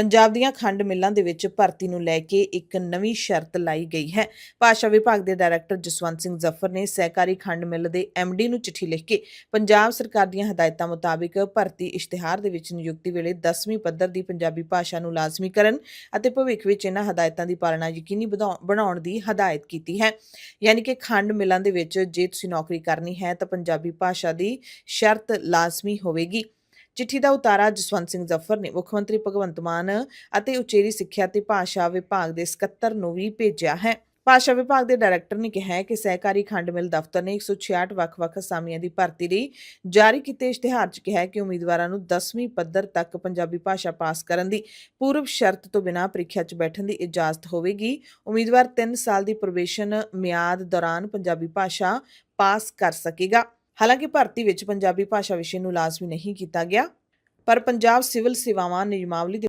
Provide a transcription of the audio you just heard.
ਪੰਜਾਬ ਦੀਆਂ ਖੰਡ ਮਿੱਲਾਂ ਦੇ ਵਿੱਚ ਭਰਤੀ ਨੂੰ ਲੈ ਕੇ ਇੱਕ ਨਵੀਂ ਸ਼ਰਤ ਲਾਈ ਗਈ ਹੈ। ਭਾਸ਼ਾ ਵਿਭਾਗ ਦੇ ਡਾਇਰੈਕਟਰ ਜਸਵੰਤ ਸਿੰਘ ਜ਼ਫਰ ਨੇ ਸਹਿਕਾਰੀ ਖੰਡ ਮਿੱਲ ਦੇ ਡੀ ਨੂੰ ਚਿੱਠੀ ਲਿਖ ਕੇ ਪੰਜਾਬ ਸਰਕਾਰ ਦੀਆਂ ਹਦਾਇਤਾਂ ਮੁਤਾਬਿਕ ਭਰਤੀ ਇਸ਼ਤਿਹਾਰ ਦੇ ਵਿੱਚ ਨਿਯੁਕਤੀ ਵੇਲੇ 10ਵੀਂ ਪੱਧਰ ਦੀ ਪੰਜਾਬੀ ਭਾਸ਼ਾ ਨੂੰ ਲਾਜ਼ਮੀ ਕਰਨ ਅਤੇ ਭਵਿੱਖ ਵਿੱਚ ਇਹਨਾਂ ਹਦਾਇਤਾਂ ਦੀ ਪਾਲਣਾ ਯਕੀਨੀ ਵਧਾਉ- ਬਣਾਉਣ ਦੀ ਹਦਾਇਤ ਕੀਤੀ ਹੈ। ਯਾਨੀ ਕਿ ਖੰਡ ਮਿੱਲਾਂ ਦੇ ਵਿੱਚ ਜੇ ਤੁਸੀਂ ਨੌਕਰੀ ਕਰਨੀ ਹੈ ਤਾਂ ਪੰਜਾਬੀ ਭਾਸ਼ਾ ਦੀ ਸ਼ਰਤ ਲਾਜ਼ਮੀ ਹੋਵੇਗੀ। ਚਿੱਠੀ ਦਾ ਉਤਾਰਾ ਜਸਵੰਤ ਸਿੰਘ ਜ਼ਫਰ ਨੇ ਮੁੱਖ ਮੰਤਰੀ ਭਗਵੰਤ ਮਾਨ ਅਤੇ ਉਚੇਰੀ ਸਿੱਖਿਆ ਤੇ ਭਾਸ਼ਾ ਵਿਭਾਗ ਦੇ ਸਕੱਤਰ ਨੂੰ ਵੀ ਭੇਜਿਆ ਹੈ। ਭਾਸ਼ਾ ਵਿਭਾਗ ਦੇ ਡਾਇਰੈਕਟਰ ਨੇ ਕਿਹਾ ਹੈ ਕਿ ਸਹਿਕਾਰੀ ਖੰਡ ਮਿਲ ਦਫ਼ਤਰ ਨੇ 166 ਵੱਖ-ਵੱਖ ਅਸਾਮੀਆਂ ਦੀ ਭਰਤੀ ਲਈ ਜਾਰੀ ਕੀਤੇ ਇਸ਼ਤਿਹਾਰ 'ਚ ਕਿਹਾ ਹੈ ਕਿ ਉਮੀਦਵਾਰਾਂ ਨੂੰ 10ਵੀਂ ਪੱਧਰ ਤੱਕ ਪੰਜਾਬੀ ਭਾਸ਼ਾ ਪਾਸ ਕਰਨ ਦੀ ਪੂਰਵ ਸ਼ਰਤ ਤੋਂ ਬਿਨਾਂ ਪ੍ਰੀਖਿਆ 'ਚ ਬੈਠਣ ਦੀ ਇਜਾਜ਼ਤ ਹੋਵੇਗੀ। ਉਮੀਦਵਾਰ 3 ਸਾਲ ਦੀ ਪ੍ਰੋਬੇਸ਼ਨ ਮਿਆਦ ਦੌਰਾਨ ਪੰਜਾਬੀ ਭਾਸ਼ਾ ਪਾਸ ਕਰ ਸਕੇਗਾ। ਹਾਲਾਂਕਿ ਭਰਤੀ ਵਿੱਚ ਪੰਜਾਬੀ ਭਾਸ਼ਾ ਵਿਸ਼ੇ ਨੂੰ ਲਾਜ਼ਮੀ ਨਹੀਂ ਕੀਤਾ ਗਿਆ, ਪਰ ਪੰਜਾਬ ਸਿਵਲ ਸੇਵਾਵਾਂ ਨਿਯਮਾਵਲੀ ਦੇ